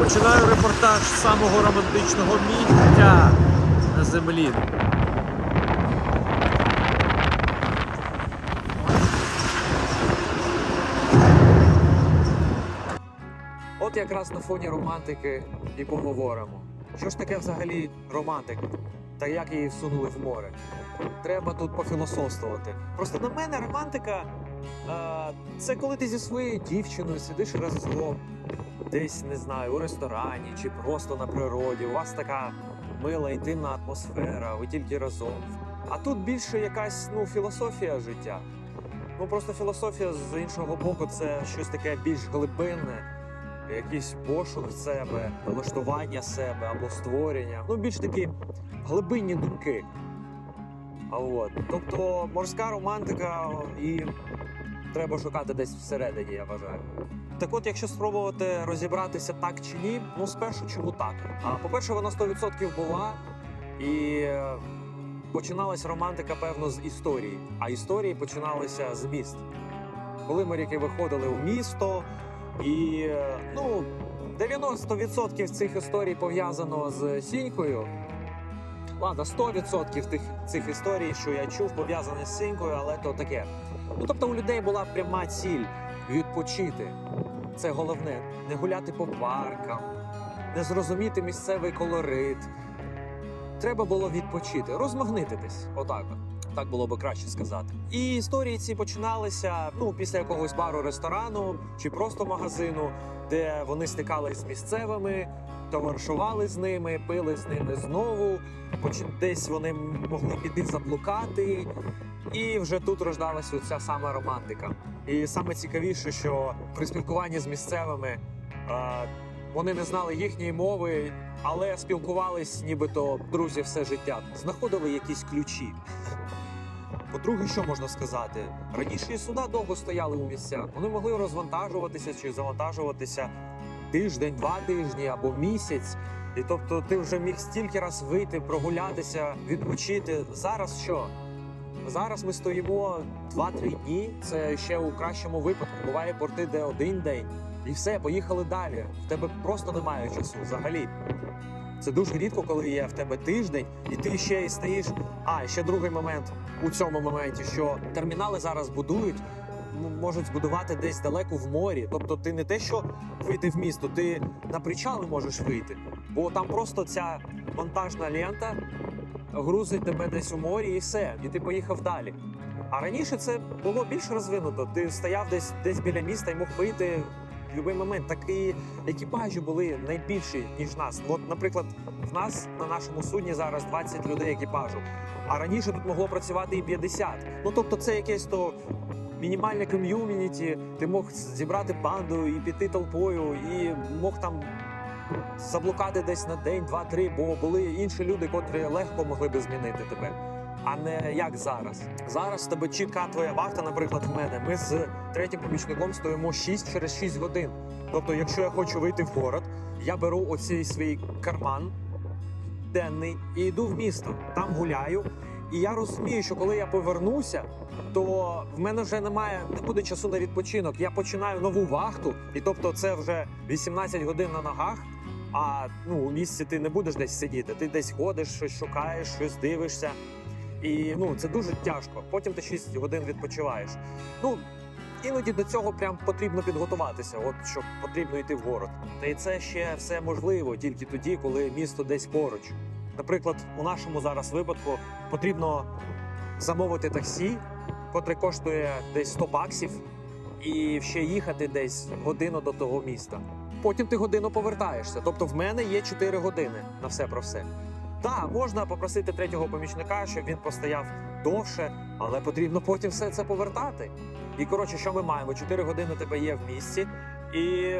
Починаю репортаж з самого романтичного місця на землі. От якраз на фоні романтики і поговоримо. Що ж таке взагалі романтика? Та як її всунули в море? Треба тут пофілософствувати. Просто на мене романтика це коли ти зі своєю дівчиною сидиш разом, десь не знаю, у ресторані чи просто на природі. У вас така мила інтимна атмосфера, ви тільки разом. А тут більше якась ну, філософія життя. Ну просто філософія з іншого боку, це щось таке більш глибинне якийсь пошук себе, налаштування себе або створення. Ну, більш такі глибинні думки. А от. Тобто морська романтика і треба шукати десь всередині, я вважаю. Так от, якщо спробувати розібратися так чи ні, ну спершу чому так? А по-перше, вона 100% була і е, починалась романтика, певно, з історії. А історії починалися з міст. Коли моряки виходили в місто, і е, ну, 90% цих історій пов'язано з сінькою. Ладно, 100% тих цих історій, що я чув, пов'язані з сінькою, але то таке. Ну тобто у людей була пряма ціль відпочити. Це головне не гуляти по паркам, не зрозуміти місцевий колорит. Треба було відпочити, розмагнититись. Отак. Так було би краще сказати. І історії ці починалися ну після якогось бару, ресторану чи просто магазину, де вони стикались з місцевими, товаришували з ними, пили з ними знову. Десь вони могли піти заблукати, і вже тут рождалася ця сама романтика. І саме цікавіше, що при спілкуванні з місцевими е, вони не знали їхньої мови, але спілкувались, нібито друзі все життя, знаходили якісь ключі. По-друге, що можна сказати? Раніше суда довго стояли у місцях. Вони могли розвантажуватися чи завантажуватися тиждень, два тижні або місяць. І тобто ти вже міг стільки раз вийти, прогулятися, відпочити. Зараз що? Зараз ми стоїмо 2-3 дні. Це ще у кращому випадку. Буває порти, де один день, і все, поїхали далі. В тебе просто немає часу взагалі. Це дуже рідко, коли є в тебе тиждень, і ти ще і стоїш. А ще другий момент у цьому моменті, що термінали зараз будують, можуть збудувати десь далеко в морі. Тобто, ти не те, що вийти в місто, ти на причали можеш вийти, бо там просто ця монтажна лента грузить тебе десь у морі, і все, і ти поїхав далі. А раніше це було більш розвинуто. Ти стояв десь десь біля міста і мог вийти в будь-який момент. Такі екіпажі були найбільші, ніж нас. От, наприклад, в нас на нашому судні зараз 20 людей екіпажу. А раніше тут могло працювати і 50. Ну тобто, це якесь то мінімальне ком'юніті. Ти мог зібрати банду і піти толпою, і мог там заблукати десь на день, два-три, бо були інші люди, котрі легко могли би змінити тебе. А не як зараз. Зараз тебе чітка твоя вахта, наприклад, в мене. Ми з третім помічником стоїмо 6 через 6 годин. Тобто, якщо я хочу вийти в город, я беру оцей свій карман денний і йду в місто. Там гуляю. І я розумію, що коли я повернуся, то в мене вже немає, не буде часу на відпочинок. Я починаю нову вахту, і тобто це вже 18 годин на ногах. А ну у місці ти не будеш десь сидіти. Ти десь ходиш, щось шукаєш, щось дивишся. І ну це дуже тяжко. Потім ти 6 годин відпочиваєш. Ну іноді до цього прям потрібно підготуватися, от що потрібно йти в город. Та й це ще все можливо тільки тоді, коли місто десь поруч. Наприклад, у нашому зараз випадку потрібно замовити таксі, котре коштує десь 100 баксів, і ще їхати десь годину до того міста. Потім ти годину повертаєшся. Тобто в мене є 4 години на все про все. Так, можна попросити третього помічника, щоб він постояв довше, але потрібно потім все це повертати. І коротше, що ми маємо? 4 години тебе є в місці, і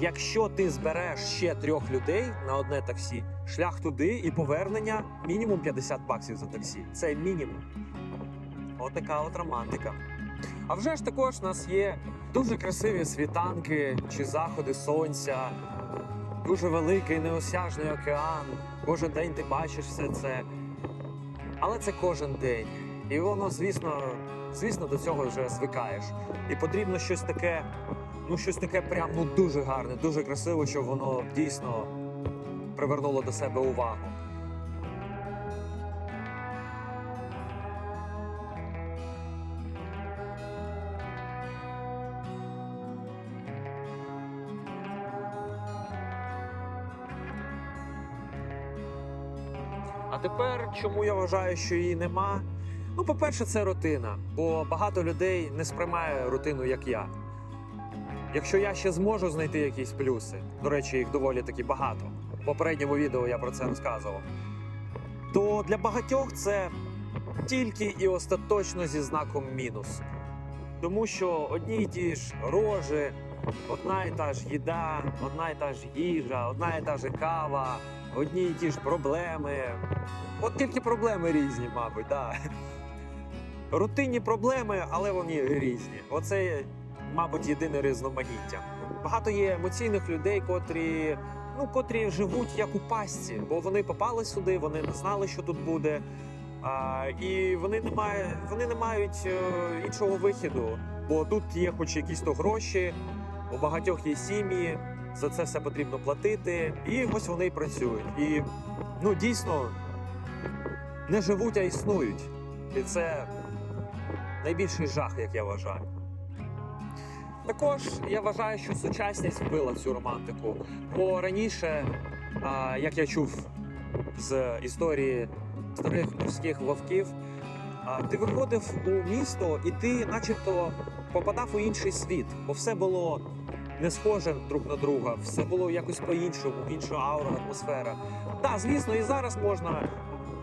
якщо ти збереш ще трьох людей на одне таксі, шлях туди і повернення мінімум 50 баксів за таксі. Це мінімум. Отака от романтика. А вже ж також у нас є дуже красиві світанки чи заходи сонця, дуже великий неосяжний океан. Кожен день ти бачиш все це. Але це кожен день. І воно, звісно, звісно, до цього вже звикаєш. І потрібно щось таке ну щось таке прям ну дуже гарне, дуже красиве, щоб воно дійсно привернуло до себе увагу. А тепер, чому я вважаю, що її нема? Ну, по-перше, це рутина, бо багато людей не сприймає рутину, як я. Якщо я ще зможу знайти якісь плюси, до речі, їх доволі таки багато. В попередньому відео я про це розказував. То для багатьох це тільки і остаточно зі знаком мінус. Тому що одні й ті ж рожі, одна і та ж їда, одна і та ж їжа, одна і та ж кава, одні й ті ж проблеми. От тільки проблеми різні, мабуть, так. Рутинні проблеми, але вони різні. Оце, мабуть, єдине різноманіття. Багато є емоційних людей, котрі, ну, котрі живуть як у пастці, бо вони попали сюди, вони не знали, що тут буде. А, і вони не мають, вони не мають е, іншого вихіду, бо тут є хоч якісь то гроші, у багатьох є сім'ї, за це все потрібно платити. І ось вони й працюють. І ну дійсно не живуть, а існують. І це найбільший жах, як я вважаю. Також я вважаю, що сучасність вбила цю романтику. Бо раніше, а, як я чув з історії старих морських вовків, а, ти виходив у місто і ти, начебто, попадав у інший світ, бо все було не схоже друг на друга, все було якось по-іншому, інша аура, атмосфера. Так, звісно, і зараз можна.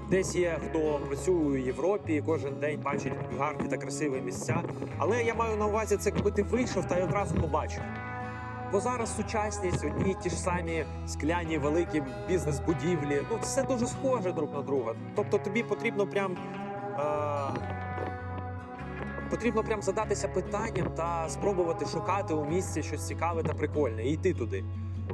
Десь є хто працює у Європі, і кожен день бачить гарні та красиві місця. Але я маю на увазі це, коли ти вийшов та й одразу побачив. Бо зараз сучасність, одні ті ж самі скляні великі бізнес-будівлі. Ну, все дуже схоже друг на друга. Тобто тобі потрібно прям. Е- Потрібно прям задатися питанням та спробувати шукати у місці щось цікаве та прикольне і йти туди.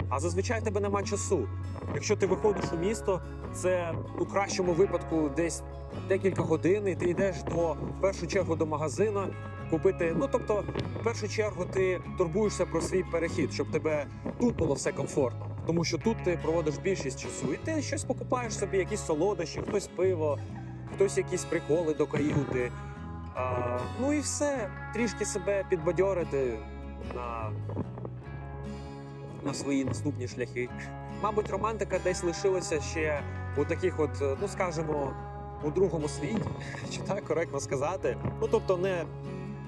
А зазвичай тебе нема часу. Якщо ти виходиш у місто, це у кращому випадку десь декілька годин, і ти йдеш до в першу чергу до магазину купити. Ну тобто, в першу чергу ти турбуєшся про свій перехід, щоб тебе тут було все комфортно. Тому що тут ти проводиш більшість часу, і ти щось покупаєш собі, якісь солодощі, хтось пиво, хтось якісь приколи до каюти. А, ну і все, трішки себе підбадьорити на, на свої наступні шляхи. Мабуть, романтика десь лишилася ще у таких, от, ну скажімо, у другому світі, чи так коректно сказати. Ну тобто, не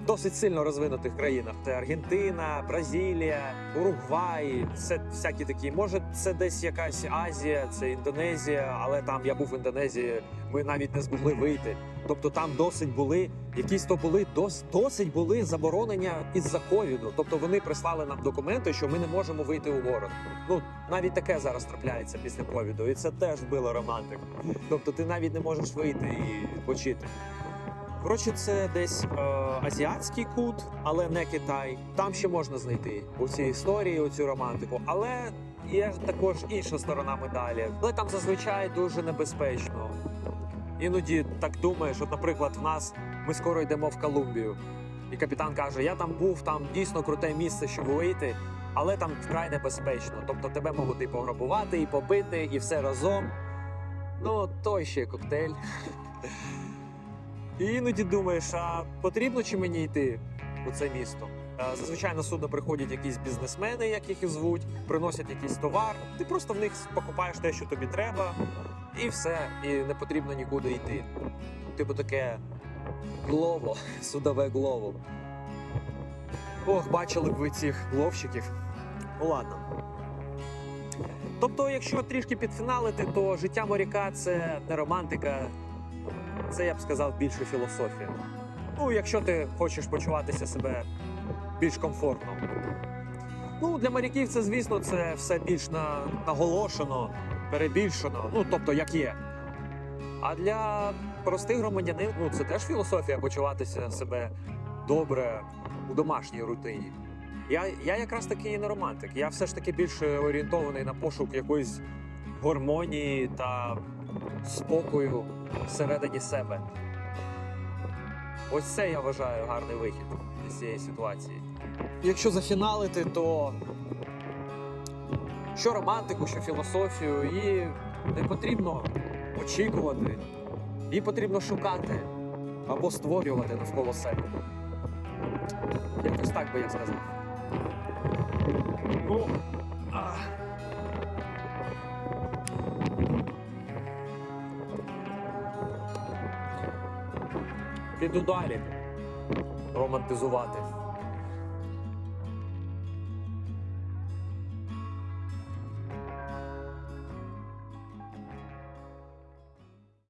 досить сильно розвинутих країнах. Це Аргентина, Бразилія, Уругвай, це всякі такі. Може, це десь якась Азія, це Індонезія, але там я був в Індонезії, ми навіть не змогли вийти. Тобто там досить були, якісь то були дос, досить були заборонення із-за ковіду. Тобто вони прислали нам документи, що ми не можемо вийти у город. Ну навіть таке зараз трапляється після ковіду, і це теж вбило романтику. Тобто ти навіть не можеш вийти і відпочити. Коротше, це десь е, азіатський кут, але не Китай. Там ще можна знайти у цій історії, у цю романтику. Але є також інша сторона медалі. Але там зазвичай дуже небезпечно. Іноді так думаєш, от, наприклад, в нас ми скоро йдемо в Колумбію, і капітан каже: Я там був, там дійсно круте місце, щоб вийти, але там вкрай небезпечно. Тобто тебе можуть і пограбувати, і побити, і все разом. Ну, той ще коктейль. І іноді думаєш, а потрібно чи мені йти у це місто? Е, Зазвичай на судно приходять якісь бізнесмени, як їх і звуть, приносять якийсь товар. Ти просто в них покупаєш те, що тобі треба, і все, і не потрібно нікуди йти. Типу таке глово, судове глово. Ох, бачили б ви цих гловщиків. Ну ладно. Тобто, якщо трішки підфіналити, то життя моряка це не романтика, це я б сказав більше філософія. Ну, якщо ти хочеш почуватися себе більш комфортно. Ну, для моряків це, звісно, це все більш на, наголошено, перебільшено, ну тобто як є. А для простих громадянин, ну це теж філософія почуватися себе добре у домашній рутині. Я, я якраз таки не романтик. Я все ж таки більше орієнтований на пошук якоїсь гармонії та спокою всередині себе. Ось це я вважаю гарний вихід з цієї ситуації. якщо зафіналити, то що романтику, що філософію, її не потрібно очікувати, її потрібно шукати або створювати навколо себе. Якось так би я сказав. Ну, а, Піду далі романтизувати.